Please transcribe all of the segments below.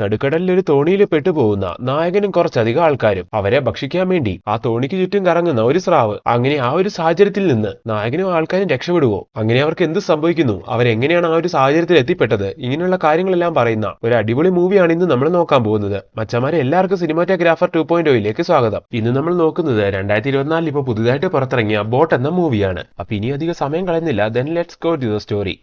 നടുക്കടലിൽ ഒരു തോണിയിൽ പെട്ടുപോകുന്ന നായകനും കുറച്ചധികം ആൾക്കാരും അവരെ ഭക്ഷിക്കാൻ വേണ്ടി ആ തോണിക്ക് ചുറ്റും കറങ്ങുന്ന ഒരു സ്രാവ് അങ്ങനെ ആ ഒരു സാഹചര്യത്തിൽ നിന്ന് നായകനും ആൾക്കാരും രക്ഷപ്പെടുവോ? അങ്ങനെ അവർക്ക് എന്ത് സംഭവിക്കുന്നു? അവരെങ്ങനെയാണ് ആ ഒരു സാഹചര്യത്തിൽ എത്തിപ്പെട്ടത്? ഇങ്ങനെയുള്ള കാര്യങ്ങളെല്ലാം പറയുന്ന ഒരു അടിപൊളി മൂവിയാണ് ഇന്ന് നമ്മൾ നോക്കാൻ പോകുന്നത്. മച്ചമാരെ എല്ലാവർക്കും സിനിമാറ്റോഗ്രാഫർ ടു പോയിന്റ് ഒയിലേക്ക് സ്വാഗതം. ഇന്ന് നമ്മൾ നോക്കുന്നത് രണ്ടായിരത്തി ഇരുപത്തിനാലിൽ ഇപ്പോൾ പുതുതായിട്ട് പുറത്തിറങ്ങിയ ബോട്ട് എന്ന മൂവിയാണ്. അപ്പൊ ഇനി അധികം സമയം കളയുന്നില്ല. Then let's go to the story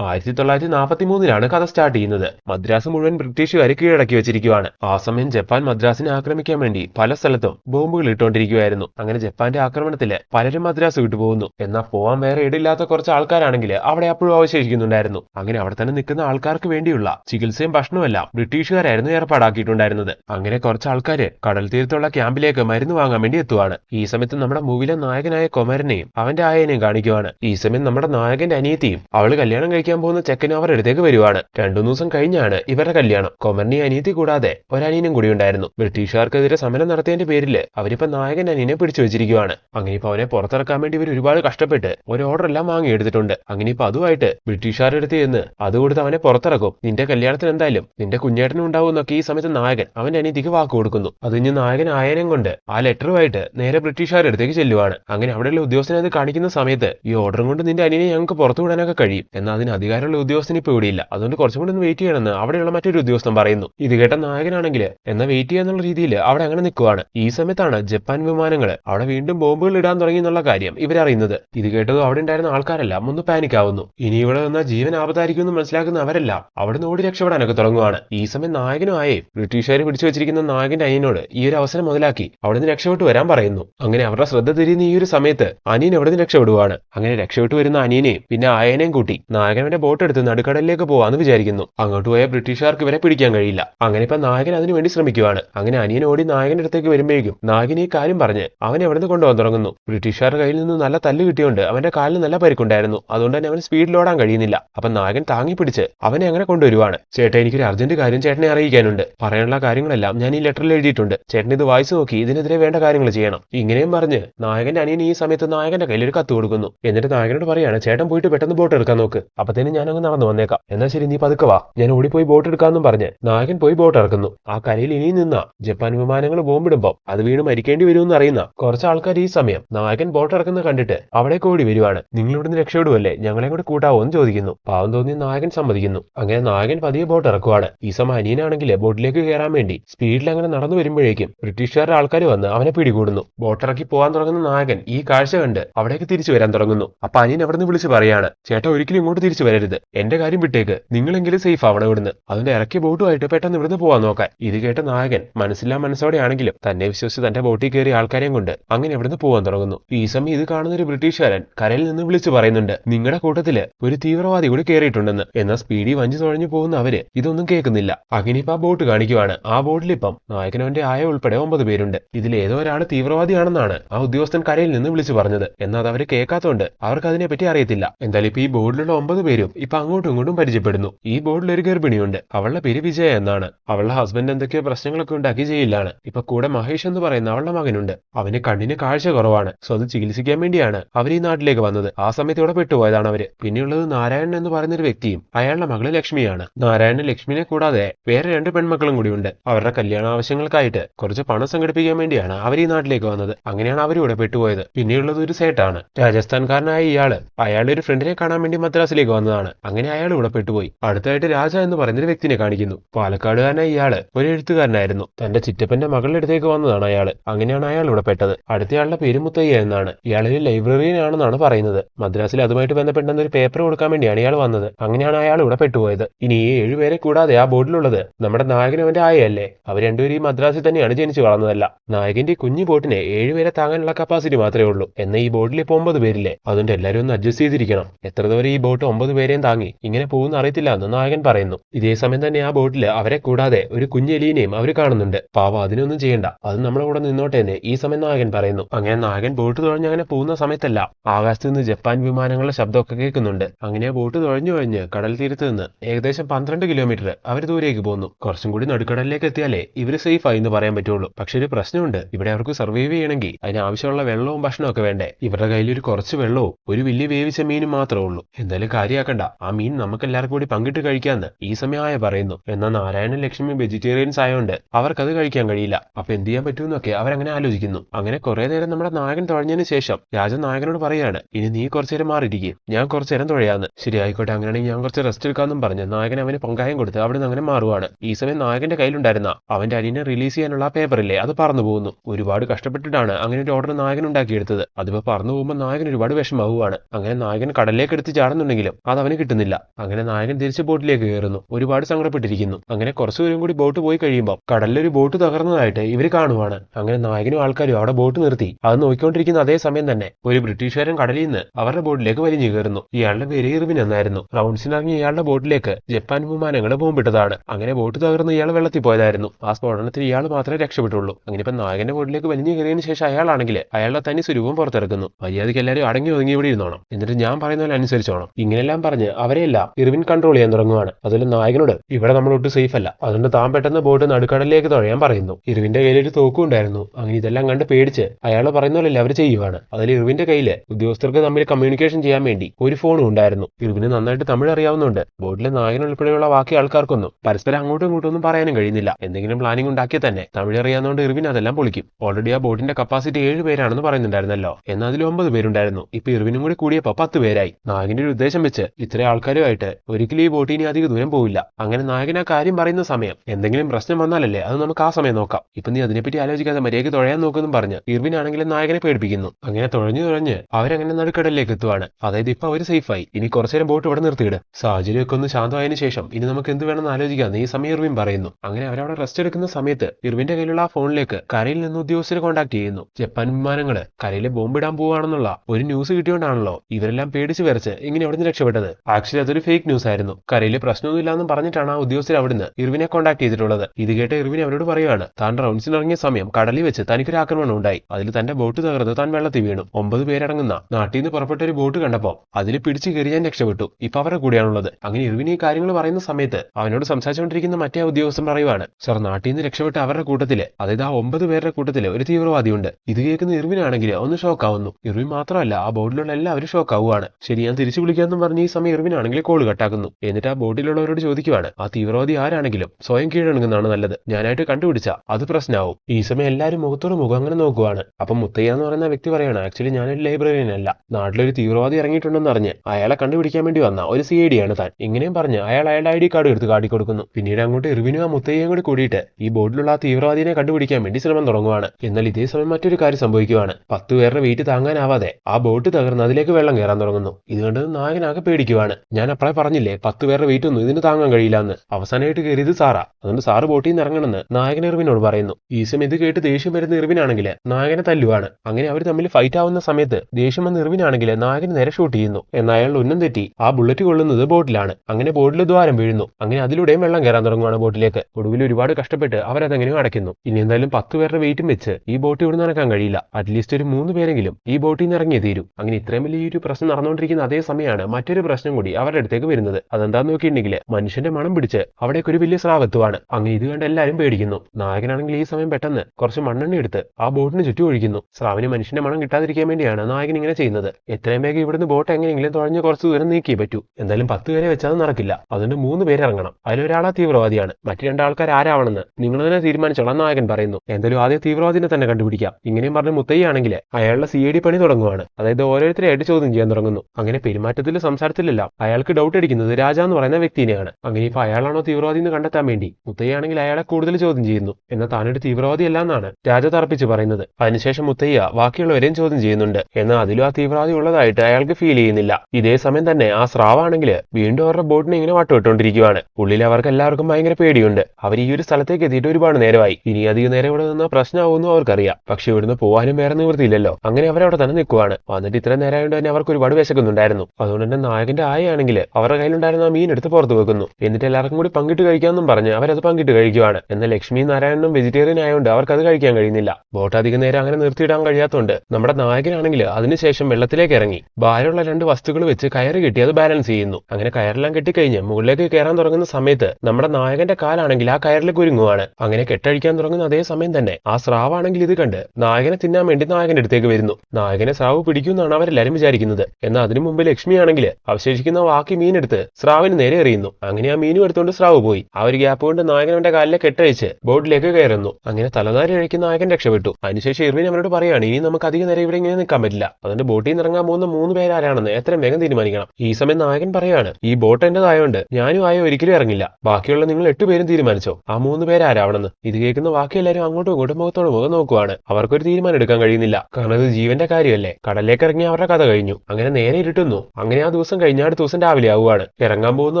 ആയിരത്തി തൊള്ളായിരത്തി നാൽപ്പത്തി മൂന്നിലാണ് കഥ സ്റ്റാർട്ട് ചെയ്യുന്നത്. മദ്രാസ് മുഴുവൻ ബ്രിട്ടീഷുകാർ കീഴടക്കി വെച്ചിരിക്കുകയാണ് ആ സമയം ജപ്പാൻ മദ്രാസിനെ ആക്രമിക്കാൻ വേണ്ടി പല സ്ഥലത്തും ബോംബുകൾ ഇട്ടുകൊണ്ടിരിക്കുകയായിരുന്നു. അങ്ങനെ ജപ്പാന്റെ ആക്രമണത്തിൽ പലരും മദ്രാസ് വിട്ടുപോകുന്നു എന്നാൽ പോവാൻ വേറെ ഇടില്ലാത്ത കുറച്ച് ആൾക്കാരാണെങ്കിൽ അവിടെ അപ്പോഴും അവശേഷിക്കുന്നുണ്ടായിരുന്നു. അങ്ങനെ അവിടെ തന്നെ നിൽക്കുന്ന ആൾക്കാർക്ക് വേണ്ടിയുള്ള ചികിത്സയും ഭക്ഷണവുമെല്ലാം ബ്രിട്ടീഷുകാരായിരുന്നു ഏർപ്പാടാക്കിയിട്ടുണ്ടായിരുന്നത്. അങ്ങനെ കുറച്ച് ആൾക്കാർ കടൽ തീരത്തുള്ള ക്യാമ്പിലേക്ക് മരുന്ന് വാങ്ങാൻ വേണ്ടി എത്തുവാണ്. ഈ സമയത്ത് നമ്മുടെ മൂവിലെ നായകനായ കൊമരനെയും അവന്റെ ആയനെയും കാണിക്കുവാണ്. ഈ സമയം നമ്മുടെ നായകന്റെ അനിയത്തിയും അവൾ കല്യാണം കഴിക്കാൻ പോകുന്ന ചെക്കനും അവരുടെ അടുത്തേക്ക് വരുവാണ്. രണ്ടു ദിവസം കഴിഞ്ഞാണ് ഇവരുടെ കല്യാണം. കൊമരനി അനിയത്തി കൂടാതെ ഒരനിയനും കൂടി ഉണ്ടായിരുന്നു. ബ്രിട്ടീഷുകാർക്കെതിരെ സമരം നടത്തിയതിന്റെ പേരിൽ അവരിപ്പോ നായകൻ അനിയനെ പിടിച്ചു വെച്ചിരിക്കുവാണ്. അങ്ങനെ ഇപ്പൊ അവനെ പുറത്തിറക്കാൻ വേണ്ടി ഇവർ ഒരുപാട് കഷ്ടപ്പെട്ട് ഒരു ഓർഡർ എല്ലാം വാങ്ങിയെടുത്തിട്ടുണ്ട്. അങ്ങനെ ഇപ്പൊ അതുമായിട്ട് ബ്രിട്ടീഷുകാരുടെ അടുത്ത് ചെന്ന് അത് അവനെ പുറത്തിറക്കും. നിന്റെ കല്യാണത്തിന് എന്തായാലും നിന്റെ കുഞ്ഞേട്ടനും ഉണ്ടാവും എന്നൊക്കെ ഈ സമയത്ത് നായകൻ അവന്റെ അനിയത്തിക്ക് വാക്ക് കൊടുക്കുന്നു. അത് ഇനി നായകൻ ആയനം കൊണ്ട് ആ ലെറ്ററുമായിട്ട് നേരെ ബ്രിട്ടീഷുകാരുടെ അടുത്തേക്ക് ചെല്ലുവാണ്. അങ്ങനെ അവിടെയുള്ള ഉദ്യോഗസ്ഥനെ അത് കാണിക്കുന്ന സമയത്ത് ഈ ഓർഡറും കൊണ്ട് നിന്റെ അനിയനെ ഞങ്ങൾക്ക് പുറത്തു വിടാനൊക്കെ കഴിയും. എന്നാൽ അതിന് അധികാരമുള്ള ഉദ്യോഗസ്ഥന് ഇപ്പൊ ഇവിടെയില്ല. അതുകൊണ്ട് കുറച്ചും കൂടി ഒന്ന് വെയിറ്റ് ചെയ്യണമെന്ന് അവിടെയുള്ള മറ്റൊരു ഉദ്യോഗസ്ഥൻ പറയുന്നു. ഇത് കേട്ട നായകനാണെങ്കിൽ എന്നാ വെയിറ്റ് ചെയ്യാന്നുള്ള രീതിയിൽ അവിടെ അങ്ങനെ നിൽക്കുവാണ് ഈ സമയത്താണ് ജപ്പാൻ വിമാനങ്ങൾ അവിടെ വീണ്ടും ബോംബുകൾ ഇടാൻ തുടങ്ങി എന്നുള്ള കാര്യം ഇവരറിയുന്നത്. ഇത് കേട്ടതും അവിടെ ഉണ്ടായിരുന്ന ആൾക്കാരെല്ലാം ഒന്ന് പാനിക് ആവുന്നു. ഇനി ഇവിടെ നിന്ന ജീവൻ ആപത്തായിരിക്കും എന്ന് മനസ്സിലാക്കുന്ന അവരെല്ലാം. അവിടെ ഓടി രക്ഷപ്പെടാനൊക്കെ തുടങ്ങുവാണ്. ഈ സമയം നായകനും ആയേ ബ്രിട്ടീഷുകാർ പിടിച്ചു വെച്ചിരിക്കുന്ന നായകന്റെ അനിയനോട് ഈ ഒരു അവസരം മുതലാക്കി അവിടെ നിന്ന് രക്ഷപ്പെട്ടു വരാൻ പറയുന്നു. അങ്ങനെ അവരുടെ ശ്രദ്ധ തിരിയുന്ന ഈ ഒരു സമയത്ത് അനിയൻ അവിടെ നിന്ന് രക്ഷപ്പെടുവാണ്? അങ്ങനെ രക്ഷപ്പെട്ടു വരുന്ന അനിയനെയും പിന്നെ ആയനെയും കൂട്ടി നായകന്റെ ബോട്ട് എടുത്ത് നടുക്കടലിലേക്ക് പോവാന്ന് വിചാരിക്കുന്നു. അങ്ങോട്ട് പോയ ബ്രിട്ടീഷുകാർക്ക് ഇവരെ പിടിക്കാൻ കഴിയില്ല. അങ്ങനെ ഇപ്പൊ നായകൻ അതിനു വേണ്ടി ശ്രമിക്കുവാണ്. അങ്ങനെ അനിയൻ ഓടി നായകന്റെ അടുത്തേക്ക് വരുമ്പോഴേക്കും നായകൻ ഈ കാര്യം പറഞ്ഞ് അവൻ എവിടെ നിന്ന് കൊണ്ടുപോകാൻ തുടങ്ങുന്നു. ബ്രിട്ടീഷുകാരുടെ കയ്യിൽ നിന്ന് നല്ല തല്ല് കിട്ടിയോണ്ട് അവന്റെ കാലിന് നല്ല പരിക്കുണ്ടായിരുന്നു. അതുകൊണ്ട് തന്നെ അവൻ സ്പീഡിൽ ഓടാൻ കഴിയുന്നില്ല. അപ്പൊ നായകൻ താങ്ങി പിടിച്ച് അവനെ അങ്ങനെ കൊണ്ടുവരുവാണ്. ചേട്ടാ എനിക്കൊരു അർജന്റ് കാര്യം ചേട്ടനെ അറിയിക്കാനുണ്ട്. പറയാനുള്ള കാര്യങ്ങളെല്ലാം ഞാൻ ഈ ലെറ്ററിൽ എഴുതിയിട്ടുണ്ട്. ചേട്ടൻ ഇത് വായിച്ചു നോക്കി ഇതിനെതിരെ വേണ്ട കാര്യങ്ങൾ ചെയ്യണം. ഇങ്ങനെയും പറഞ്ഞ് നായകന്റെ അനിയൻ ഈ സമയത്ത് നായകന്റെ കയ്യിൽ ഒരു കത്ത് കൊടുക്കുന്നു. എന്നിട്ട് നായകനോട് പറയാണ് ചേട്ടൻ പോയിട്ട് പെട്ടെന്ന് ബോട്ട് എടുക്കാൻ നോക്ക്. അപ്പത്തേനും ഞാനങ്ങ് നടന്നു വന്നേക്കാം. എന്നാ ശരി നീ പതുക്കെ വാ. ഞാൻ ഓടിപ്പോയി ബോട്ട് എടുക്കാന്നും പറഞ്ഞ് നായകൻ പോയി ബോട്ട് ഇറക്കുന്നു. ആ കരയിൽ ഇനിയും നിന്ന. ജപ്പാൻ വിമാനങ്ങൾ ബോംബിടുമ്പോൾ അത് വീണ് മരിക്കേണ്ടി വരുമെന്ന് അറിയുന്ന കുറച്ച് ആൾക്കാർ ഈ സമയം നായകൻ ബോട്ട് ഇറക്കുന്നത് കണ്ടിട്ട് അവിടെ ഓടി വരുവാണ്. നിങ്ങൾ ഇവിടുന്ന് രക്ഷപ്പെടുവല്ലേ? ഞങ്ങളെ കൂടെ കൂട്ടാവോ എന്ന് ചോദിക്കുന്നു. പാവം തോന്നി നായകൻ സമ്മതിക്കുന്നു. അങ്ങനെ നായകൻ പതിയെ ബോട്ട് ഇറക്കുവാണ്. ഈ സമയം അനിയനാണെങ്കിൽ ബോട്ടിലേക്ക് കയറാൻ വേണ്ടി സ്പീഡിൽ അങ്ങനെ നടന്നു വരുമ്പോഴേക്കും ബ്രിട്ടീഷുകാരുടെ ആൾക്കാർ വന്ന് അവനെ പിടികൂടുന്നു. ബോട്ട് ഇറക്കി പോകാൻ തുടങ്ങുന്ന നായകൻ ഈ കാഴ്ച കണ്ട് അവിടേക്ക് തിരിച്ചു വരാൻ തുടങ്ങുന്നു. അപ്പൊ അനിയൻ അവിടെ നിന്ന് വിളിച്ച് പറയാണ് ചേട്ടാ ഒരിക്കലും ഇങ്ങോട്ട് തിരിച്ചു വരരുത്. എന്റെ കാര്യം വിട്ടേക്ക്. നിങ്ങളെങ്കിലും സേഫ് ആവണം ഇവിടുന്ന്. അതുകൊണ്ട് ഇറക്കിയ ബോട്ടുമായിട്ട് പെട്ടെന്ന് ഇവിടുന്ന് പോവാൻ നോക്കാൻ ഇത് കേട്ട നായകൻ മനസ്സിലാ മനസ്സോടെയാണെങ്കിലും തന്നെ വിശ്വസിച്ച് തന്റെ ബോട്ടിൽ കയറി ആൾക്കാരെയും കൊണ്ട് അങ്ങനെ ഇവിടുന്ന് പോവാൻ തുടങ്ങുന്നു. ഈ സമയം ഇത് കാണുന്ന ഒരു ബ്രിട്ടീഷുകാരൻ കരയിൽ നിന്ന് വിളിച്ചു പറയുന്നുണ്ട് നിങ്ങളുടെ കൂട്ടത്തിൽ ഒരു തീവ്രവാദി കൂടി കയറിയിട്ടുണ്ടെന്ന്. എന്നാൽ സ്പീഡി വഞ്ചി തുഴഞ്ഞു പോകുന്ന അവർ ഇതൊന്നും കേൾക്കുന്നില്ല. അങ്ങനെ ഇപ്പൊ ആ ബോട്ട് കാണിക്കുവാണ്. ആ ബോട്ടിൽ ഇപ്പം നായകനവന്റെ ആയ ഉൾപ്പെടെ ഒമ്പത് പേരുണ്ട്. ഇതിൽ ഏതോ ഒരാൾ തീവ്രവാദിയാണെന്നാണ് ആ ഉദ്യോഗസ്ഥൻ കരയിൽ നിന്ന് വിളിച്ചു പറഞ്ഞത്. എന്നാൽ അവർ കേൾക്കാത്തോണ്ട് അവർക്ക് അതിനെപ്പറ്റി അറിയത്തില്ല. എന്തായാലും ഇപ്പൊ ഈ ബോർഡിലുള്ള ഒമ്പത് പേരും ഇപ്പൊ അങ്ങോട്ടും ഇങ്ങോട്ടും പരിചയപ്പെടുന്നു. ഈ ബോർഡിൽ ഒരു ഗർഭിണിയുണ്ട്. അവളുടെ പേര് വിജയ എന്നാണ്. അവളുടെ ഹസ്ബൻഡ് എന്തൊക്കെയോ പ്രശ്നങ്ങളൊക്കെ ഉണ്ടാക്കി ജയിലാണ് ഇപ്പൊ കൂടെ മഹേഷ് എന്ന് പറയുന്ന അവളുടെ മകനുണ്ട്. അവന് കണ്ണിന് കാഴ്ച കുറവാണ്. സോ അത് ചികിത്സിക്കാൻ വേണ്ടിയാണ് അവർ ഈ നാട്ടിലേക്ക് വന്നത്. ആ സമയത്ത് ഇവിടെ പെട്ടുപോയതാണ് അവർ. പിന്നെയുള്ളത് നാരായണൻ എന്ന് പറയുന്ന ഒരു വ്യക്തിയും അയാളുടെ മകൾ ലക്ഷ്മിയാണ്. നാരായണൻ ലക്ഷ്മിനെ കൂടാതെ വേറെ രണ്ട് പെൺമക്കളും കൂടിയുണ്ട് അവരുടെ കല്യാണ ആവശ്യങ്ങൾക്കായിട്ട് കുറച്ച് പണം സംഘടിപ്പിക്കാൻ വേണ്ടിയാണ് അവർ ഈ നാട്ടിലേക്ക് വന്നത്. അങ്ങനെയാണ് അവർ ഇവിടെ പെട്ടുപോയത്. പിന്നെയുള്ളത് ഒരു സേട്ടാണ്. രാജസ്ഥാൻകാരനായ ഇയാൾ. അയാളുടെ ഒരു ഫ്രണ്ടിനെ കാണാൻ വേണ്ടി മദ്രാസിലേക്ക് വന്നതാണ്. അങ്ങനെ അയാൾ ഇവിടെ പെട്ടുപോയി. അടുത്തായിട്ട് രാജ എന്ന് പറയുന്നൊരു വ്യക്തിനെ കാണിക്കുന്നു. പാലക്കാടുകാരനായ ഇയാൾ ഒരു എഴുത്തുകാരനായിരുന്നു. തന്റെ ചിറ്റപ്പന്റെ മകളുടെ അടുത്തേക്ക് വന്നതാണ് അയാൾ അങ്ങനെയാണ് അയാൾ ഇവിടെ പെട്ടത്. അടുത്തയാളുടെ പേര് മുത്തയ്യ എന്നാണ്. ഇയാളൊരു ലൈബ്രറിയനാണെന്നാണ് പറയുന്നത്. മദ്രാസിൽ അതുമായിട്ട് ബന്ധപ്പെട്ട ഒരു പേപ്പർ കൊടുക്കാൻ വേണ്ടിയാണ് ഇയാൾ വന്നത്. അങ്ങനെയാണ് അയാൾ ഇവിടെ പെട്ടുപോയത്. ഇനി ഈ ഏഴുപേരെ കൂടാതെ ആ ബോട്ടിലുള്ളത് നമ്മുടെ നായകനും അവന്റെ ആയല്ലേ അവർ രണ്ടുപേരും ഈ മദ്രാസിൽ തന്നെയാണ് ജനിച്ചു വളർന്നതല്ല. നായകന്റെ കുഞ്ഞു ബോട്ടിനെ ഏഴുപേരെ താങ്ങാനുള്ള കപ്പാസിറ്റി മാത്രമേ ഉള്ളൂ. എന്നാൽ ഈ ബോട്ടിൽ ഇപ്പോൾ ഒമ്പത് പേരില്ലേ? അതുകൊണ്ട് എല്ലാവരും ഒന്ന് അഡ്ജസ്റ്റ് ചെയ്തിരിക്കണം. എത്ര ദൂരം ഈ ബോട്ട് ഒമ്പത് പേരെയും താങ്ങി. ഇങ്ങനെ പോകുന്ന അറിയത്തില്ല എന്ന് നായകൻ പറയുന്നു. ഇതേ സമയം തന്നെ ആ ബോട്ടിൽ അവരെ കൂടാതെ ഒരു കുഞ്ഞെലീനെയും അവർ കാണുന്നുണ്ട്. പാവ അതിനൊന്നും ചെയ്യണ്ട. അത് നമ്മുടെ കൂടെ നിന്നോട്ടെ എന്ന് ഈ സമയം നായകൻ പറയുന്നു. അങ്ങനെ നായകൻ ബോട്ട് തുഴഞ്ഞ് അങ്ങനെ പോകുന്ന സമയത്തല്ല. ആകാശത്ത് നിന്ന് ജപ്പാൻ വിമാനങ്ങളുടെ ശബ്ദമൊക്കെ കേൾക്കുന്നുണ്ട്. അങ്ങനെ ബോട്ട് തുഴഞ്ഞു കഴിഞ്ഞ് കടൽ തീരത്ത് നിന്ന് ഏകദേശം പന്ത്രണ്ട് കിലോമീറ്റർ അവർ ദൂരേക്ക് പോകുന്നു കുറച്ചും കൂടി നടുക്കടലിലേക്ക് എത്തിയാലേ ഇവർ സേഫ് ആയി എന്ന് പറയാൻ പറ്റുള്ളൂ. പക്ഷെ ഒരു പ്രശ്നമുണ്ട്. ഇവിടെ അവർക്ക് സർവൈവ് ചെയ്യണമെങ്കിൽ അതിന് ആവശ്യമുള്ള വെള്ളവും ഭക്ഷണവും ഒക്കെ വേണ്ടേ. ഇവരുടെ കയ്യിൽ ഒരു കുറച്ച് വെള്ളവും ഒരു വലിയ വേവിച്ച മീനും മാത്രമേ ഉള്ളൂ. എന്തായാലും കാര്യം പേടിയാക്കണ്ട ആ മീൻ നമുക്ക് എല്ലാവർക്കും കൂടി പങ്കിട്ട് കഴിക്കാന്ന് ഈ സമയമായ പറയുന്നു. എന്നാൽ നാരായണ ലക്ഷ്മി വെജിറ്റേറിയൻസ് ആയതുകൊണ്ട് അവർക്കത് കഴിക്കാൻ കഴിയില്ല. അപ്പൊ എന്ത് ചെയ്യാൻ പറ്റുമെന്നൊക്കെ അവരങ്ങനെ ആലോചിക്കുന്നു. അങ്ങനെ കുറെ നേരം നമ്മുടെ നായകൻ തുഴഞ്ഞതിന് ശേഷം രാജൻ നായകനോട് പറയാണ് ഇനി നീ കുറച്ചു നേരം മാറിയിരിക്കും. ഞാൻ കുറച്ചു നേരം തുഴയാന്ന്. ശരി ആയിക്കോട്ടെ. അങ്ങനെയാണെങ്കിൽ ഞാൻ കുറച്ച് റെസ്റ്റ് എടുക്കാമെന്നും പറഞ്ഞ് നായകൻ അവന് പങ്കായം കൊടുത്ത് അവിടെ അങ്ങനെ മാറുവാണ്. ഈ സമയം നായകന്റെ കയ്യിലുണ്ടായിരുന്ന അവന്റെ അനിയനെ റിലീസ് ചെയ്യാനുള്ള പേപ്പറില്ലേ അത് പറന്നു പോകുന്നു. ഒരുപാട് കഷ്ടപ്പെട്ടിട്ടാണ് അങ്ങനെ ഒരു ഓർഡർ നായകൻ ഉണ്ടാക്കിയെടുത്തത്. അതിപ്പോ പറന്നു പോകുമ്പോൾ നായകൻ ഒരുപാട് വിഷമാവുകയാണ് അങ്ങനെ നായകൻ കടലിലേക്ക് എടുത്ത് ചാടുന്നുണ്ടെങ്കിലും അത് അവന് കിട്ടുന്നില്ല. അങ്ങനെ നായകൻ തിരിച്ച് ബോട്ടിലേക്ക് കയറുന്നു. ഒരുപാട് സങ്കടപ്പെട്ടിരിക്കുന്നു. അങ്ങനെ കുറച്ചു ദൂരം കൂടി ബോട്ട് പോയി കഴിയുമ്പോൾ കടലിലൊരു ബോട്ട് തകർന്നതായിട്ട് ഇവർ കാണുവാണ്. അങ്ങനെ നായകനും ആൾക്കാരും അവിടെ ബോട്ട് നിർത്തി. അത് നോക്കിക്കൊണ്ടിരിക്കുന്ന അതേ സമയം തന്നെ ഒരു ബ്രിട്ടീഷുകാരൻ കടലിൽ നിന്ന് അവരുടെ ബോട്ടിലേക്ക് വലിഞ്ഞു കയറുന്നു. ഇയാളുടെ പേര് ഇർവിൻ എന്നായിരുന്നു. റൗൺസിനിറങ്ങി ഇയാളുടെ ബോട്ടിലേക്ക് ജപ്പാൻ വിമാനങ്ങൾ ബോംബിട്ടതാണ്. അങ്ങനെ ബോട്ട് തകർന്ന് ഇയാൾ വെള്ളത്തിൽ പോയതായിരുന്നു. ആ സ്ഫോടനത്തിൽ ഇയാൾ മാത്രമേ രക്ഷപ്പെട്ടുള്ളൂ. അങ്ങനെ ഇപ്പൊ നായകന്റെ ബോട്ടിലേക്ക് വലിഞ്ഞു കയറിയതിനു ശേഷം അയാളാണെങ്കിൽ അയാളുടെ തനി സ്വരൂപം പുറത്തിറക്കുന്നു. മര്യാദയ്ക്ക് എല്ലാവരും അടങ്ങി ഒതുങ്ങി ഇവിടെ ഇരുന്നോണം. എന്നിട്ട് ഞാൻ പറയുന്ന പോലെ അനുസരിച്ചോണം ഇങ്ങനെല്ലാം പറഞ്ഞ് അവരെയെല്ലാം ഇർവിൻ കൺട്രോൾ ചെയ്യാൻ തുടങ്ങുവാണ്. അതിൽ നായകനോട് ഇവിടെ നമ്മളൊട്ട് സേഫ് അല്ല. അതുകൊണ്ട് താൻ പെട്ടെന്ന് ബോട്ട് നടുക്കടലിലേക്ക് തുഴയാൻ പറയുന്നു. ഇർവിന്റെ കയ്യിൽ ഒരു തോക്കും ഉണ്ടായിരുന്നു. അങ്ങനെ ഇതെല്ലാം കണ്ട് പേടിച്ച് അയാൾ പറയുന്ന പോലെ അവർ ചെയ്യുവാണ്. അതിൽ ഇർവിന്റെ കയ്യിൽ ഉദ്യോഗസ്ഥർക്ക് തമ്മിൽ കമ്മ്യൂണിക്കേഷൻ ചെയ്യാൻ വേണ്ടി ഒരു ഫോണും ഉണ്ടായിരുന്നു. ഇർവിന് നന്നായിട്ട് തമിഴ് അറിയാവുന്നുണ്ട് ബോട്ടിലെ നായകൻ ഉൾപ്പെടെയുള്ള ബാക്കി ആൾക്കാർക്കൊന്നും പരസ്പരം അങ്ങോട്ടും ഇങ്ങോട്ടും ഒന്നും പറയാനും കഴിയുന്നില്ല. എന്തെങ്കിലും പ്ലാനിംഗ് ഉണ്ടാക്കിയാൽ തന്നെ തമിഴ് അറിയാവുന്നതുകൊണ്ട് ഇർവിൻ അതെല്ലാം പൊളിക്കും. ഓൾറെഡി ആ ബോട്ടിന്റെ കപ്പാസിറ്റി ഏഴ് പേരാണെന്ന് പറയുന്നുണ്ടായിരുന്നല്ലോ. എന്നാൽ അതിൽ ഒമ്പത് പേരുണ്ടായിരുന്നു. ഇപ്പൊ ഇർവിനും കൂടി കൂടിയപ്പോ പത്ത് പേരായി. നായകന്റെ ഒരു ഉദ്ദേശം വെച്ച് ഇത്ര ആൾക്കാരുമായിട്ട് ഒരിക്കലും ഈ ബോട്ട് ഇനി അധിക ദൂരം പോവില്ല. അങ്ങനെ നായകൻ ആ കാര്യം പറയുന്ന സമയം എന്തെങ്കിലും പ്രശ്നം വന്നാലല്ലേ അത് നമുക്ക് ആ സമയം നോക്കാം. ഇപ്പൊ നീ അതിനെപ്പറ്റി ആലോചിക്കാതെ മര്യാദയ്ക്ക് തുഴയാൻ നോക്കുമെന്നും പറഞ്ഞ് ഇർവിൻ ആണെങ്കിലും നായകനെ പേടിപ്പിക്കുന്നു. അങ്ങനെ തുഴഞ്ഞു തുഴഞ്ഞ് അവരങ്ങനെ നടുക്കടലിലേക്ക് എത്തുവാണ്. അതായത് ഇപ്പൊ അവർ സേഫായി ഇനി കുറച്ചു നേരം ബോട്ട് ഇവിടെ നിർത്തിയിട്. സാഹചര്യമൊക്കെ ഒന്ന് ശാന്തമായതിനു ശേഷം ഇനി നമുക്ക് എന്ത് വേണമെന്ന് ആലോചിക്കാം ഈ സമയം ഇർവിൻ പറയുന്നു. അങ്ങനെ അവരവിടെ റെസ്റ്റ് എടുക്കുന്ന സമയത്ത് ഇർവിന്റെ കയ്യിലുള്ള ആ ഫോണിലേക്ക് കരയിൽ നിന്ന് ഉദ്യോഗസ്ഥരെ കോൺടാക്ട് ചെയ്യുന്നു. ജപ്പാൻ വിമാനങ്ങൾ കരയിൽ ബോംബിടാൻ പോവാണെന്നുള്ള ഒരു ന്യൂസ് കിട്ടിയോണ്ടാണല്ലോ ഇവരെല്ലാം പേടിച്ച് വരച്ച് ഇങ്ങനെ അവിടെ നിന്ന് രക്ഷപ്പെട്ടത് ആക്ച്വലി അതൊരു ഫേക്ക് ന്യൂസ് ആയിരുന്നു. കരയിൽ പ്രശ്നമൊന്നുമില്ലാന്നും പറഞ്ഞിട്ടാണ് ആ ഉദ്യോഗസ്ഥർ അവിടുന്ന് ഇർവിനെ കോൺടാക്ട് ചെയ്തിട്ടുള്ളത്. ഇത് കേട്ട് ഇർവിൻ അവരോട് പറയുകയാണ് താൻ റൗണ്ട്സിന് ഇറങ്ങിയ സമയം കടലിൽ വെച്ച് തനിക്കൊരു ആക്രമണം ഉണ്ടായി. അതിൽ തന്റെ ബോട്ട് തകർന്ന് താൻ വെള്ളത്തിൽ വീണു. ഒമ്പത് പേരടങ്ങുന്ന നാട്ടിൽ നിന്ന് പുറപ്പെട്ട ഒരു ബോട്ട് കണ്ടപ്പോൾ അതിൽ പിടിച്ചു കയറി ഞാൻ രക്ഷപ്പെട്ടു. ഇപ്പൊ അവരുടെ കൂടെയാണുള്ളത്. അങ്ങനെ ഇർവിൻ ഈ കാര്യങ്ങൾ പറയുന്ന സമയത്ത് അവനോട് സംസാരിച്ചുകൊണ്ടിരിക്കുന്ന മറ്റേ ഉദ്യോഗസ്ഥൻ പറയുവാണ് സർ നാട്ടിൽ നിന്ന് രക്ഷപ്പെട്ട അവരുടെ കൂട്ടത്തിൽ അതായത് ആ ഒമ്പത് പേരുടെ കൂട്ടത്തിൽ ഒരു തീവ്രവാദിയുണ്ട്. ഇത് കേൾക്കുന്ന ഇർവിനാണെങ്കിൽ ഒന്ന് ഷോക്ക് ആവുന്നു. ഇർവിൻ മാത്രമല്ല ആ ബോട്ടിലുള്ള എല്ലാവരും ഷോക്ക് ആവുകയാണ് ശരി ഞാൻ തിരിച്ചു വിളിക്കാമെന്നും പറഞ്ഞ് ഈ സമയം ഇർവിനാണെങ്കിൽ കോൾ കട്ടാക്കുന്നു എന്നിട്ട് ആ ബോട്ടിലുള്ളവരോട് ചോദിക്കുവാണ് ആ തീവ്രവാദി ആരാണെങ്കിലും? സ്വയം കീഴടങ്ങുന്നതാണ് നല്ലത്. ഞാനായിട്ട് കണ്ടുപിടിച്ചാ. അത് പ്രശ്നമാവും ഈ സമയം എല്ലാവരും മുഖത്തോട് മുഖം അങ്ങനെ നോക്കുവാണ്. അപ്പം മുത്തയ്യ എന്ന് പറയുന്ന വ്യക്തി പറയാണ് ആക്ച്വലി ഞാനൊരു ലൈബ്രറിയനല്ല നാട്ടിലൊരു തീവ്രവാദി ഇറങ്ങിയിട്ടുണ്ടെന്ന് അറിഞ്ഞ് അയാളെ കണ്ടുപിടിക്കാൻ വേണ്ടി വന്ന. ഒരു സി ഐ ഡി ആണ് താൻ. ഇങ്ങനെയും പറഞ്ഞ് അയാൾ അയാളുടെ ഐ ഡി കാർഡ് എടുത്ത് കാട്ടിക്കൊടുക്കുന്നു. പിന്നീട് അങ്ങോട്ട് ഇർവിനും ആ മുത്തയ്യയും കൂടി കൂടിയിട്ട് ഈ ബോട്ടിലുള്ള ആ തീവ്രവാദിനെ കണ്ടുപിടിക്കാൻ വേണ്ടി ശ്രമം തുടങ്ങുവാണ്. എന്നാൽ ഇതേ സമയം മറ്റൊരു കാര്യം സംഭവിക്കുവാണ്. പത്ത് പേരുടെ വെയിറ്റ് താങ്ങാനാവാതെ ആ ബോട്ട് തകർന്ന് അതിലേക്ക് വെള്ളം കയറാൻ തുടങ്ങുന്നു. ഇത് കണ്ട് നായകനാകെ പേടിക്കുവാണ്. ഞാൻ അപ്പളെ പറഞ്ഞില്ലേ പത്ത് പേരുടെ വെയിറ്റ് ഒന്നും ഇതിന് താങ്ങാൻ കഴിയില്ല എന്ന് അവസാനമായിട്ട് കയറിയത് സാറാ. അതുകൊണ്ട് സാറ് ബോട്ടിൽ നിന്ന് ഇറങ്ങണമെന്ന് നായകൻ ഇർവിനോട് പറയുന്നു. ഈ ഇത് കേട്ട് ദേഷ്യം വരുന്ന ഇർവിനാണെങ്കിൽ നായകനെ തല്ലുവാണ്. അങ്ങനെ അവർ തമ്മിൽ ഫൈറ്റ് ആവുന്ന സമയത്ത് ദേഷ്യം വന്ന ഇർവിനാണെങ്കിൽ നായകൻ നേരെ ഷൂട്ട് ചെയ്യുന്നു. എന്നാൽ അയാളുടെ ഉന്നം തെറ്റി. ആ ബുള്ളറ്റ് കൊള്ളുന്നത് ബോട്ടിലാണ്. അങ്ങനെ ബോട്ടിൽ ദ്വാരം വീഴുന്നു. അങ്ങനെ അതിലൂടെയും വെള്ളം കയറാൻ തുടങ്ങുവാണ് ബോട്ടിലേക്ക്. ഒടുവിൽ ഒരുപാട് കഷ്ടപ്പെട്ട് അവരതെങ്ങനെയും അടയ്ക്കുന്നു. ഇനി എന്തായാലും പത്ത് പേരുടെ വെയിറ്റും വെച്ച് ഈ ബോട്ട് ഇവിടെ നടക്കാൻ കഴിയില്ല. അറ്റ്ലീസ്റ്റ് ഒരു മൂന്ന് പേരെങ്കിലും ഈ ബോട്ടിൽ നിന്ന് ഇറങ്ങിയേ തീരും. അങ്ങനെ ഇത്രയും വലിയ ഒരു പ്രശ്നം നടന്നുകൊണ്ടിരിക്കുന്ന അതേ സമയമാണ് മറ്റൊരു പ്രശ്നം കൂടി അവരുടെ അടുത്തേക്ക് വരുന്നത്. അതെന്താന്ന് നോക്കിയിട്ടുണ്ടെങ്കിൽ മനുഷ്യന്റെ മണം പിടിച്ച് അവിടേക്ക് ഒരു വലിയ സ്രാവത്വമാണ്. അങ്ങ് ഇത് കണ്ട് എല്ലാവരും പേടിക്കുന്നു. നായകനാണെങ്കിൽ ഈ സമയം പെട്ടെന്ന് കുറച്ച് മണ്ണെണ്ണ എടുത്ത് ആ ബോട്ടിന് ചുറ്റും ഒഴിക്കുന്നു. സ്രാവിന് മനുഷ്യന്റെ മണം കിട്ടാതിരിക്കാൻ വേണ്ടിയാണ് നായകൻ ഇങ്ങനെ ചെയ്യുന്നത്. എത്രയും വേഗം ഇവിടുന്ന് ബോട്ട് എങ്ങനെയെങ്കിലും തുഴഞ്ഞ് കുറച്ച് ദൂരം നീക്കിയേ പറ്റൂ. എന്തായാലും പത്ത് പേരെ വെച്ചാൽ നടക്കില്ല. അതുകൊണ്ട് മൂന്ന് പേര് ഇറങ്ങണം. അതിലൊരാളാ തീവ്രവാദിയാണ്. മറ്റു രണ്ടാൾക്കാർ ആരാവണമെന്ന് നിങ്ങൾ തന്നെ തീരുമാനിച്ചോളാം നായകൻ പറയുന്നു. എന്തായാലും ആദ്യം തീവ്രവാദിനെ തന്നെ കണ്ടുപിടിക്കാം. ഇങ്ങനെയും പറഞ്ഞ് മുത്തയ്യാണെങ്കിൽ അയാളുടെ സി പണി തുടങ്ങുവാണ്. അതായത് ഓരോരുത്തരെയായിട്ട് ചോദ്യം ചെയ്യാൻ തുടങ്ങുന്നു. അങ്ങനെ പെരുമാറ്റത്തിലും സംസാരത്തിലെല്ലാം അയാൾക്ക് ഡൗട്ട് അടിക്കുന്നത് രാജ എന്ന് പറയുന്ന വ്യക്തിനെയാണ് അങ്ങനെ ഇപ്പൊ അയാളാണോ തീവ്രവാദി എന്ന് കണ്ടെത്താൻ വേണ്ടി? മുത്തയ്യാണെങ്കിൽ അയാളെ കൂടുതൽ ചോദ്യം ചെയ്യുന്നു. എന്നാൽ താനൊരു തീവ്രവാദി അല്ല എന്നാണ് രാജ തർപ്പിച്ച് പറയുന്നത്. അതിനുശേഷം മുത്തയ്യ ബാക്കിയുള്ളവരെയും ചോദ്യം ചെയ്യുന്നുണ്ട്. എന്നാൽ അതിലും ആ തീവ്രവാദി ഉള്ളതായിട്ട് അയാൾക്ക് ഫീൽ ചെയ്യുന്നില്ല. ഇതേ സമയം തന്നെ ആ സ്രാവാണെങ്കിൽ വീണ്ടും അവരുടെ ബോട്ടിനെ ഇങ്ങനെ വട്ടുവിട്ടുകൊണ്ടിരിക്കുകയാണ് ഉള്ളിൽ അവർക്ക് എല്ലാവർക്കും ഭയങ്കര പേടിയുണ്ട്. അവർ ഈ ഒരു സ്ഥലത്തേക്ക് എത്തിയിട്ട് ഒരുപാട് നേരമായി. ഇനി അധികം നേരം ഇവിടെ നിന്നാൽ പ്രശ്നമാവുമെന്ന് അവർക്കറിയാം. പക്ഷെ ഇവിടുന്ന് പോകാനും വേറെ നിവൃത്തിയില്ലല്ലോ. അങ്ങനെ അവരവിടെ തന്നെ നിൽക്കുവാണ്. വന്നിട്ട് ഇത്ര നേരമായതുകൊണ്ട് തന്നെ അവർക്ക് ഒരുപാട് വിശക്കുന്നുണ്ടായിരുന്നു. അതുകൊണ്ട് തന്നെ നായകന്റെ ആയാണെങ്കിൽ അവരുടെ കയ്യിലുണ്ടായിരുന്ന ആ മീൻ എടുത്ത് പുറത്ത് വെക്കുന്നു. എന്നിട്ട് എല്ലാവർക്കും കൂടി പങ്കിട്ട് കഴിക്കാമെന്നും പറഞ്ഞ് അവരത് പങ്കിട്ട് കഴിക്കുവാണ്. എന്നാൽ ലക്ഷ്മി നാരായണനും വെജിറ്റേറിയൻ ആയതുകൊണ്ട് അവർക്ക് അത് കഴിക്കാൻ കഴിയുന്നില്ല. ബോട്ട് അധികം നേരം അങ്ങനെ നിർത്തിയിടാൻ കഴിയാത്തതുകൊണ്ട് നമ്മുടെ നായകനാണെങ്കിൽ അതിനുശേഷം വെള്ളത്തിലേക്ക് ഇറങ്ങി. ഭാരമുള്ള രണ്ട് വസ്തുക്കൾ വെച്ച് കയറ് കെട്ടി അത് ബാലൻസ് ചെയ്യുന്നു. അങ്ങനെ കയറെല്ലാം കെട്ടിക്കഴിഞ്ഞ് മുകളിലേക്ക് കയറാൻ തുടങ്ങുന്ന സമയത്ത് നമ്മുടെ നായകന്റെ കാലാണെങ്കിൽ ആ കയറിൽ കുരുങ്ങുവാണ്. അങ്ങനെ കെട്ടഴിക്കാൻ തുടങ്ങുന്ന അതേ സമയം തന്നെ ആ സ്രാവാണെങ്കിൽ ഇത് കണ്ട് നായകനെ തിന്നാൻ വേണ്ടി നായകന്റെ അടുത്തേക്ക് വരുന്നു. നായകനെ സ്രാവ് പിടിക്കുമെന്നാണ് അവരെല്ലാരും വിചാരിക്കുന്നത്. എന്നാൽ അതിനു മുമ്പ് ലക്ഷ്മിയാണെങ്കിൽ അവശേഷിക്കുന്ന ബാക്കി മീനെടുത്ത് സ്രാവിന് നേരെ എറിയുന്നു. അങ്ങനെ ആ മീനും എടുത്തുകൊണ്ട് സ്രാവ് പോയി. ആ ഒരു ഗ്യാപ്പ് കൊണ്ട് നായകൻ അവന്റെ കാലിലെ കെട്ടഴിച്ച് ബോട്ടിലേക്ക് കയറുന്നു. അങ്ങനെ തലനാരി അഴിക്കുന്ന നായകൻ രക്ഷപ്പെട്ടു. അതിനുശേഷം ഇർവിൻ അവരോട് പറയാണ് ഇനി നമുക്ക് അധികം നേരം ഇവിടെ ഇങ്ങനെ നിൽക്കാൻ പറ്റില്ല. അതുകൊണ്ട് ബോട്ടിൽ നിന്ന് ഇറങ്ങാൻ പോകുന്ന മൂന്ന് പേരാരാണെന്ന് എത്രയും വേഗം തീരുമാനിക്കണം. ഈ സമയം നായകൻ പറയാണ് ഈ ബോട്ട് എന്റേതായോണ്ട് ഞാനും ആയോ ഒരിക്കലും ഇറങ്ങില്ല. ബാക്കിയുള്ള നിങ്ങൾ എട്ടുപേരും തീരുമാനിച്ചോ? ആ മൂന്ന് പേരാരാവണമെന്ന്. ഇത് കേൾക്കുന്ന ബാക്കി എല്ലാവരും അങ്ങോട്ടും ഇങ്ങോട്ടും മുഖത്തോട് മുഖം നോക്കുവാണ്. അവർക്കൊരു തീരുമാനം എടുക്കാൻ കഴിയുന്നില്ല. കാരണം ഇത് ജീവന്റെ കാര്യമല്ലേ? കടലിലേക്ക് ഇറങ്ങി അവരുടെ കഥ കഴിഞ്ഞു. അങ്ങനെ നേരെ ഇരുട്ടുന്നു. അങ്ങനെ ആ ദിവസം കഴിഞ്ഞ അടുത്ത ദിവസം രാവിലെ ആവുകയാണ് ഇറങ്ങാൻ പോകുന്ന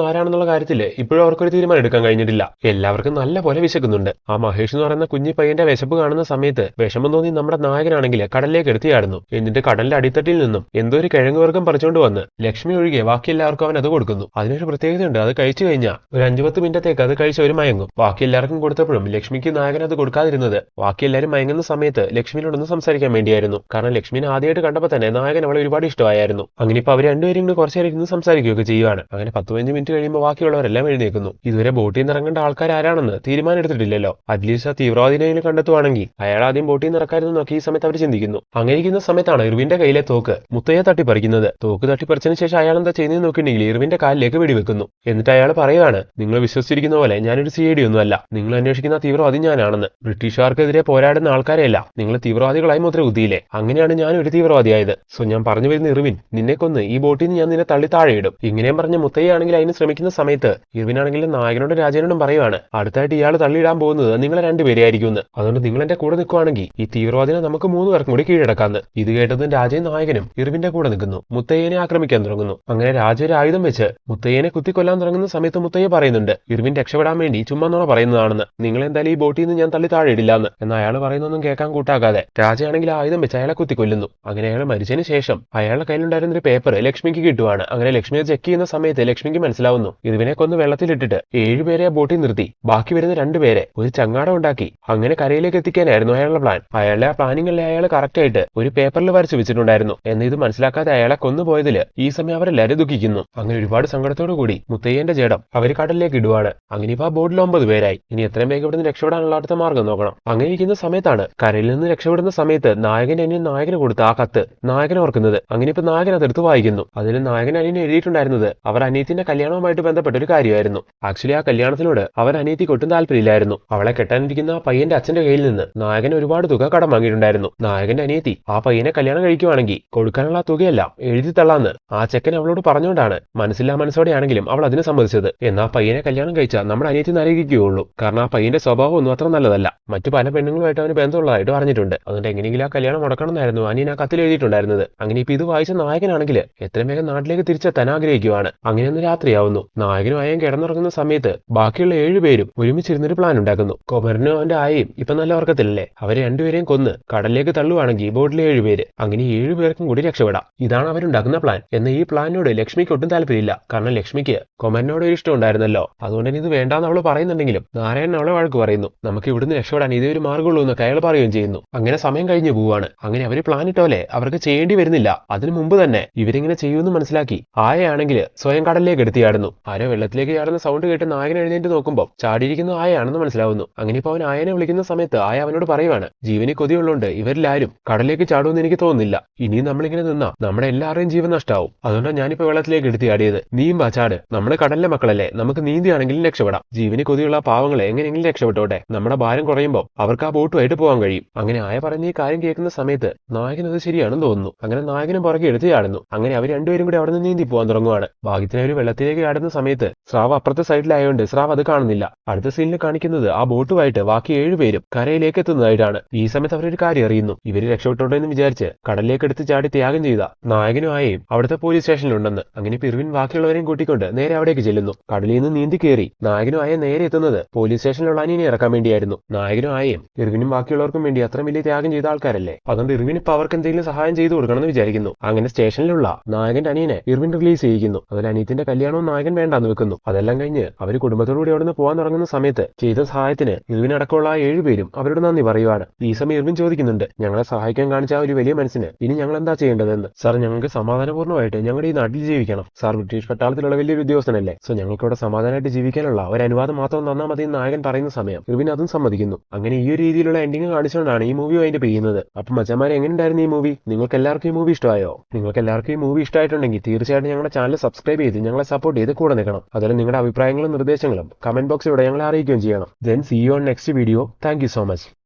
ആരാണെന്നുള്ള കാര്യത്തിൽ ഇപ്പോഴും അവർക്കൊരു തീരുമാനം എടുക്കാൻ കഴിഞ്ഞിട്ടില്ല. എല്ലാവർക്കും നല്ല പോലെ വിശക്കുന്നുണ്ട്. ആ മഹേഷ് എന്ന് പറയുന്ന കുഞ്ഞി പയ്യന്റെ വിശപ്പ് കാണുന്ന സമയത്ത് വിഷമം തോന്നി നമ്മുടെ നായകനാണെങ്കിൽ കടലിലേക്ക് എടുത്തിയായിരുന്നു എന്നിട്ട് കടലിന്റെ അടിത്തട്ടിൽ നിന്നും എന്തോ ഒരു കിഴങ്ങ് വർഗം പറിച്ചുകൊണ്ട് വന്ന് ലക്ഷ്മി ഒഴികെ ബാക്കി എല്ലാവർക്കും അവൻ അത് കൊടുക്കുന്നു. അതിനൊരു പ്രത്യേകതയുണ്ട്. അത് കഴിച്ചു കഴിഞ്ഞാൽ ഒരു അഞ്ചു പത്ത് മിനിറ്റത്തേക്ക് അത് കഴിച്ച് ഒരു മയങ്ങും. ബാക്കി എല്ലാവർക്കും കൊടുത്തപ്പോഴും ലക്ഷ്മിക്ക് നായകൻ അത് കൊടുക്കാതിരുന്നത് ബാക്കി എല്ലാവരും മയങ്ങുന്ന സമയത്ത് ലക്ഷ്മിനോടൊന്ന് സംസാരിക്കാൻ വേണ്ടിയായിരുന്നു. കാരണം ലക്ഷ്മിനെ ആദ്യമായിട്ട് കണ്ടപ്പോൾ തന്നെ നായകൻ അവളെ ഒരുപാട് ഇഷ്ടമായിരുന്നു അങ്ങനെ ഇപ്പൊ അവർ രണ്ടുപേരും കുറച്ചു നേരം ഇരുന്ന് സംസാരിക്കുകയൊക്കെ ചെയ്യുവാണ്. അങ്ങനെ പത്ത് പതിനഞ്ച് മിനിറ്റ് കഴിയുമ്പോൾ ബാക്കിയുള്ളവരെല്ലാം എഴുന്നേക്കുന്നു ഇതുവരെ ബോട്ടിൽ നിന്ന് ഇറങ്ങേണ്ട ആൾക്കാർ ആരാണെന്ന് തീരുമാനമെടുത്തിട്ടില്ലല്ലോ. അറ്റ്ലീസ്റ്റ് ആ തീവ്രവാദിനെ കണ്ടെത്തുവാണെങ്കിൽ അയാൾ ആദ്യം ബോട്ടിൽ നിന്ന് ഈ സമയത്ത് അവർ ചിന്തിക്കുന്നു. അങ്ങനെ ഇരിക്കുന്ന സമയത്താണ് ഇർവിന്റെ കയ്യിലെ തോക്ക് മുത്തയെ തട്ടിപ്പറിക്കുന്നത്. തോക്ക് തട്ടിപ്പറിച്ചതിന് ശേഷം അയാൾ എന്താ ചെയ്യുന്നത് നോക്കിയിട്ടുണ്ടെങ്കിൽ ഇർവിന്റെ കാലിലേക്ക് വെടിവെക്കുന്നു. എന്നിട്ട് അയാൾ പറയുവാണ് നിങ്ങൾ വിശ്വസിച്ചിരിക്കുന്ന പോലെ ഞാനൊരു സി ഐ ഡി ഒന്നുമല്ല. നിങ്ങൾ അന്വേഷിക്കുന്ന തീവ്രവാദി ഞാനാണെന്ന്. ബ്രിട്ടീഷുകാർക്കെതിരെ പോരാടുന്ന ആൾക്കാരെയല്ല. നിങ്ങൾ തീവ്രവാദികളായി മുദ്ര കുത്തിയില്ലേ അങ്ങനെയാണ് ഞാൻ ഒരു തീവ്രവാദിയായത്. സോ ഞാൻ പറഞ്ഞു വരുന്ന ഇർവിൻ നിന്നെ കൊന്ന് ഈ ബോട്ടിൽ നിന്ന് ഞാൻ നിന്നെ തള്ളി താഴെയിടും. ഇങ്ങനെയും പറഞ്ഞ മുത്തയ്യാണെങ്കിൽ അതിന് ശ്രമിക്കുന്ന സമയത്ത് ഇർവിനാണെങ്കിൽ നായകനോടും രാജനോടും പറയുവാണ് അടുത്തായിട്ട് ഇയാൾ തള്ളിയിടാൻ പോകുന്നത് നിങ്ങളെ രണ്ടുപേരെയായിരിക്കും അതുകൊണ്ട് നിങ്ങൾ എന്റെ കൂടെ നിൽക്കുവാണെങ്കിൽ ഈ തീവ്രവാദിനെ നമുക്ക് മൂന്ന് പേർക്കും കൂടി കീഴടക്കാന്ന് ഇത് കേട്ടതും രാജയും നായകനും ഇർവിന്റെ കൂടെ നിൽക്കുന്നു. മുത്തയ്യനെ ആക്രമിക്കാൻ തുടങ്ങുന്നു. അങ്ങനെ രാജ ഒരു ആയുധം വെച്ച് മുത്തയ്യനെ കുത്തിക്കൊല്ലാൻ തുടങ്ങുന്ന സമയത്ത് മുത്തയ്യ പറയുന്നുണ്ട് ഇർവിൻ രക്ഷപ്പെടാൻ വേണ്ടി ചുമ്മാ പറയുന്നതാണെന്ന്. നിങ്ങൾ എന്തായാലും ഈ ബോട്ടിൽ നിന്ന് ഞാൻ തള്ളി താഴെ ഇടില്ലാന്ന് എന്നാൽ അയാൾ പറയുന്നൊന്നും കേൾക്കാൻ കൂട്ടാക്കാതെ രാജയാണെങ്കിൽ ആയുധം വെച്ച് അയാളെ കുത്തിക്കൊല്ലുന്നു. അങ്ങനെ അയാൾ മരിച്ചതിന് ശേഷം അയാളുടെ കയ്യിലുണ്ടായിരുന്ന ഒരു പേപ്പർ ലക്ഷ്മിക്ക് കിട്ടുവാണ്. അങ്ങനെ ലക്ഷ്മിയെ ചെക്ക് ചെയ്യുന്ന സമയത്ത് ലക്ഷ്മിക്ക് മനസ്സിലാവുന്നു. ഇതുവിനെ കൊന്ന് വെള്ളത്തിലിട്ടിട്ട് ഏഴുപേരെ ആ ബോട്ടിൽ നിർത്തി. ബാക്കി വരുന്ന രണ്ടുപേരെ ഒരു ചങ്ങാടം ഉണ്ടാക്കി. അങ്ങനെ കരയിലേക്ക് എത്തിക്കാനായിരുന്നു അയാളുടെ പ്ലാൻ അയാളുടെ ആ പ്ലാനിങ്ങിൽ അയാൾ കറക്റ്റ് ആയിട്ട് ഒരു പേപ്പറിൽ വരച്ചു വെച്ചിട്ടുണ്ടായിരുന്നു. എന്ന് ഇത് മനസ്സിലാക്കാതെ അയാളെ കൊന്നുപോയതിൽ ഈ സമയം അവരെല്ലാരും ദുഃഖിക്കുന്നു. അങ്ങനെ ഒരുപാട് സങ്കടത്തോടു കൂടി മുത്തയ്യന്റെ ജഡം അവർ കടലിലേക്ക് ഇടുവാണ്. അങ്ങനെ ഇപ്പൊ ആ ബോട്ടിൽ ഒമ്പത് പേരായി. ഇനി എത്രയും വേഗം ഇവിടുന്ന് രക്ഷപ്പെടാനുള്ള അടുത്ത മാർഗം നോക്കണം. അങ്ങനെ ഇരിക്കുന്ന സമയത്താണ് കരയിൽ നിന്ന് രക്ഷപ്പെടുന്ന സമയത്ത് നായകൻ എന്നെ നായകന് കൊടുത്ത ആ കത്ത് നായകൻ ഓർക്കുന്നത്. അങ്ങനെ ഇപ്പൊ നായകൻ അതെടുത്ത് വായിക്കുന്നു. അതിൽ നായകൻ അനിയൻ എഴുതിയിട്ടുണ്ടായിരുന്നത്. അവർ അനിയത്തിന്റെ കല്യാണവുമായിട്ട് ബന്ധപ്പെട്ട ഒരു കാര്യമായിരുന്നു. ആക്ച്വലി ആ കല്യാണത്തിനോട് അവർ അനിയത്തിക്ക് ഒട്ടും താല്പര്യമില്ലായിരുന്നു. അവളെ കെട്ടാനിരിക്കുന്ന ആ പയ്യന്റെ അച്ഛന്റെ കയ്യിൽ നിന്ന് നായകൻ ഒരുപാട് തുക കടം വാങ്ങിയിട്ടുണ്ടായിരുന്നു. നായകന്റെ അനിയത്തി ആ പയ്യനെ കല്യാണം കഴിക്കുവാണെങ്കിൽ കൊടുക്കാനുള്ള തുകയല്ല തുകയെല്ലാം എഴുതി തള്ളാന്ന് ആ ചെക്കൻ അവളോട് പറഞ്ഞുകൊണ്ടാണ് മനസ്സില്ലാ മനസ്സോടെയാണെങ്കിലും അവൾ അതിനെ സമ്മതിച്ചത്. എന്നാ പയ്യനെ കല്യാണം കഴിച്ചാൽ നമ്മുടെ അനിയത്തി നരകിക്കുകയുള്ളൂ. കാരണം ആ പയ്യന്റെ സ്വഭാവം ഒന്നും അത്ര നല്ലതല്ല. മറ്റു പല പെണ്ണുങ്ങളുമായിട്ട് അവന് ബന്ധമുള്ളതായിട്ട് പറഞ്ഞിട്ടുണ്ട് അതുകൊണ്ട് എങ്ങനെയെങ്കിലും ആ കല്യാണം മുടക്കണം എന്നായിരുന്നു അനിയൻ ആ കത്തിൽ എഴുതിയിട്ടുണ്ടായിരുന്നത്. അങ്ങനെ ഇപ്പൊ ഇത് വായിച്ച നായകനാണെങ്കിൽ എത്രയും വേഗം നാട്ടിലേക്ക് തിരിച്ചെത്താൻ ആഗ്രഹിക്കുവാണ് അങ്ങനെ അന്ന് രാത്രിയാവുന്നു. നായകനും അയം കിടന്നുറങ്ങുന്ന സമയത്ത് ബാക്കിയുള്ള ഏഴുപേരും ഒരുമിച്ചിരുന്നൊരു പ്ലാൻ ഉണ്ടാക്കുന്നു. കൊമരനും അവന്റെ ആയയും ഇപ്പൊ നല്ല ഉറക്കത്തിലല്ലേ? അവരെ രണ്ടുപേരെയും കൊന്ന് കടലിലേക്ക് തള്ളുവാണെങ്കിൽ ബോട്ടിലെ ഏഴുപേര്. അങ്ങനെ ഏഴുപേർക്കും കൂടി രക്ഷപ്പെടാം. ഇതാണ് അവരുണ്ടാക്കുന്ന പ്ലാൻ എന്നാൽ ഈ പ്ലാനിനോട് ലക്ഷ്മിക്ക് ഒട്ടും താല്പര്യമില്ല. കാരണം ലക്ഷ്മിക്ക് കൊമരനോട് ഒരു ഇഷ്ടം ഉണ്ടായിരുന്നല്ലോ. അതുകൊണ്ട് ഇത് വേണ്ടാന്ന് അവൾ പറയുന്നുണ്ടെങ്കിലും നാരായണൻ അവളെ വഴക്ക് പറയുന്നു. നമുക്ക് ഇവിടുന്ന് രക്ഷപ്പെടാൻ ഇതേ ഒരു മാർഗമുള്ളൂ എന്ന് അയാൾ പറയുകയും ചെയ്യുന്നു. അങ്ങനെ സമയം കഴിഞ്ഞു പോവാണ് അങ്ങനെ അവർ പ്ലാൻ ഇട്ടോലെ അവർക്ക് ചെയ്യേണ്ടി വരുന്നില്ല. അതിനു മുമ്പ് തന്നെ ഇവരിങ്ങനെ ചെയ്യുമെന്ന് മനസ്സിലാക്കി ആയയാണെങ്കിൽ സ്വയം കടലിലേക്ക് എടുത്തിയാടുന്നു. ആരോ വെള്ളത്തിലേക്ക് ചാടുന്ന സൗണ്ട് കേട്ട് നായകൻ എഴുന്നേറ്റ് നോക്കുമ്പോൾ ചാടിയിരിക്കുന്ന ആയയാണെന്ന് മനസ്സിലാവുന്നു. അങ്ങനെ ഇപ്പൊ അവൻ ആയനെ വിളിക്കുന്ന സമയത്ത് ആയ അവനോട് പറയുവാണ് ജീവന് കൊതിയുള്ളതുകൊണ്ട് ഇവരിലാരും കടലിലേക്ക് ചാടുമെന്ന് എനിക്ക് തോന്നുന്നില്ല. ഇനിയും നമ്മളിങ്ങനെ നിന്നാ നമ്മുടെ എല്ലാവരുടെയും ജീവൻ നഷ്ടാവും. അതുകൊണ്ടാണ് ഞാനിപ്പോ വെള്ളത്തിലേക്ക് എടുത്തിയാടിയത്. നീയും ചാട്. നമ്മുടെ കടലിലെ മക്കളല്ലേ? നമുക്ക് നീന്തിയാണെങ്കിലും രക്ഷപ്പെടാം. ജീവന് കൊതിയുള്ള പാവങ്ങളെ എങ്ങനെയെങ്കിലും രക്ഷപ്പെട്ടോട്ടെ. നമ്മുടെ ഭാരം കുറയുമ്പോൾ അവർക്ക് ആ ബോട്ടുമായിട്ട് പോകാൻ കഴിയും. അങ്ങനെ ആയ പറഞ്ഞ ഈ കാര്യം കേൾക്കുന്ന സമയത്ത് നായകൻ അത് ശരിയാണെന്ന് തോന്നുന്നു. അങ്ങനെ നായകനും പുറകെ എടുത്തിയാടുന്നു. അങ്ങനെ അവർ രണ്ടുപേരും കൂടി അവിടെ നീന്തി പോകാൻ തുടങ്ങുവാണ്. ഭാഗ്യത്തിന് അവർ വെള്ളത്തിലേക്ക് ആടുന്ന സമയത്ത് സ്രാവ് അപ്പുറത്തെ സൈഡിലായതുകൊണ്ട് സ്രാവ് അത് കാണുന്നില്ല. അടുത്ത സീനിൽ കാണിക്കുന്നത് ആ ബോട്ടുമായിട്ട് ബാക്കി ഏഴുപേരും കരയിലേക്ക് എത്തുന്നതായിട്ടാണ്. ഈ സമയത്ത് അവരൊരു കാര്യം അറിയുന്നു. ഇവർ രക്ഷപ്പെട്ടോട്ടെ എന്ന് വിചാരിച്ച് കടലിലേക്ക് എടുത്ത് ചാടി ത്യാഗം ചെയ്ത നായകനും ആയെയും അവിടുത്തെ പോലീസ് സ്റ്റേഷനിലുണ്ടെന്ന് അങ്ങനെ പിറുവിൻ ബാക്കിയുള്ളവരെയും കൂട്ടിക്കൊണ്ട് നേരെ അവിടേക്ക് ചെല്ലുന്നു. കടലിൽ നിന്ന് നീന്തി കയറി നായകനും ആയ നേരെ എത്തുന്നത് പോലീസ് സ്റ്റേഷനിലുള്ള അനിയനെ ഇറക്കാൻ വേണ്ടിയായിരുന്നു. നായകനും ഇർവിനും ബാക്കിയുള്ളവർക്കും വേണ്ടി അത്ര വലിയ ത്യാഗം ചെയ്ത ആൾക്കാരല്ലേ? അതുകൊണ്ട് ഇർവിൻ ഇപ്പൊ അവർക്ക് എന്തെങ്കിലും സഹായം ചെയ്തു കൊടുക്കണം എന്ന് വിചാരിക്കുന്നു. അങ്ങനെ സ്റ്റേഷനിലുള്ള നായകന്റെ അനിയനെ ഇർവിൻ റിലീസ് ചെയ്യിക്കുന്നു. അതിൽ അനീത്തിന്റെ കല്യാണവും നായകൻ വേണ്ടാന്ന് വെക്കുന്നു. അതെല്ലാം കഴിഞ്ഞ് അവർ കുടുംബത്തോടുകൂടി അവിടെ നിന്ന് പോകാൻ തുടങ്ങുന്ന സമയത്ത് ചെയ്ത സഹായത്തിന് ഇർവിൻ അടക്കമുള്ള ആ ഏഴുപേരും അവരോട് നന്ദി പറയുവാണ്. ഈ സമയം ഇർവിൻ ചോദിക്കുന്നുണ്ട് ഞങ്ങളെ സഹായിക്കാൻ കാണിച്ച ഒരു വലിയ മനസ്സിന് ഇനി ഞങ്ങൾ എന്താ ചെയ്യേണ്ടതെന്ന്? സാർ ഞങ്ങൾക്ക് സമാധാനപൂർണമായിട്ട് ഞങ്ങളുടെ ഈ നാട്ടിൽ ജീവിക്കണം. സാർ ബ്രിട്ടീഷ് പട്ടാളത്തിലുള്ള വലിയൊരു ഉദ്യോഗസ്ഥനല്ലേ. സോ ഞങ്ങൾക്ക് ഇവിടെ സമാധാനമായിട്ട് ജീവിക്കാനുള്ള ഒരു അനുവാദം മാത്രം തന്നാൽ മതി നായകൻ പറയുന്ന സമയം ഇർവിൻ അതും സമ്മതിക്കുന്നു. അങ്ങനെ ഈ ഒരു രീതിയിലുള്ള എൻഡിങ് കാണിച്ചുകൊണ്ടാണ് ഈ മൂവി അതിന്റെ ചെയ്യുന്നത് അപ്പൊ മച്ചന്മാരെ എങ്ങനെയുണ്ടായിരുന്നു ഈ മൂവി നിങ്ങൾക്ക് എല്ലാവർക്കും ഈ മൂവി ഇഷ്ടമായോ? നിങ്ങൾക്ക് എല്ലാവർക്കും ഈ മൂവി ഇഷ്ടമായിട്ടുണ്ടെങ്കിൽ തീർച്ചയായിട്ടും ഞങ്ങളുടെ ചാനൽ സബ്സ്ക്രൈബ് ചെയ്ത് ഞങ്ങളെ സപ്പോർട്ട് ചെയ്ത് കൂടെ നിൽക്കണം. അതുപോലെ നിങ്ങളുടെ അഭിപ്രായങ്ങളും നിർദ്ദേശങ്ങളും കമന്റ് ബോക്സിലൂടെ ഞങ്ങളെ അറിയിക്കുകയും ചെയ്യണം. Then see you next video thank so much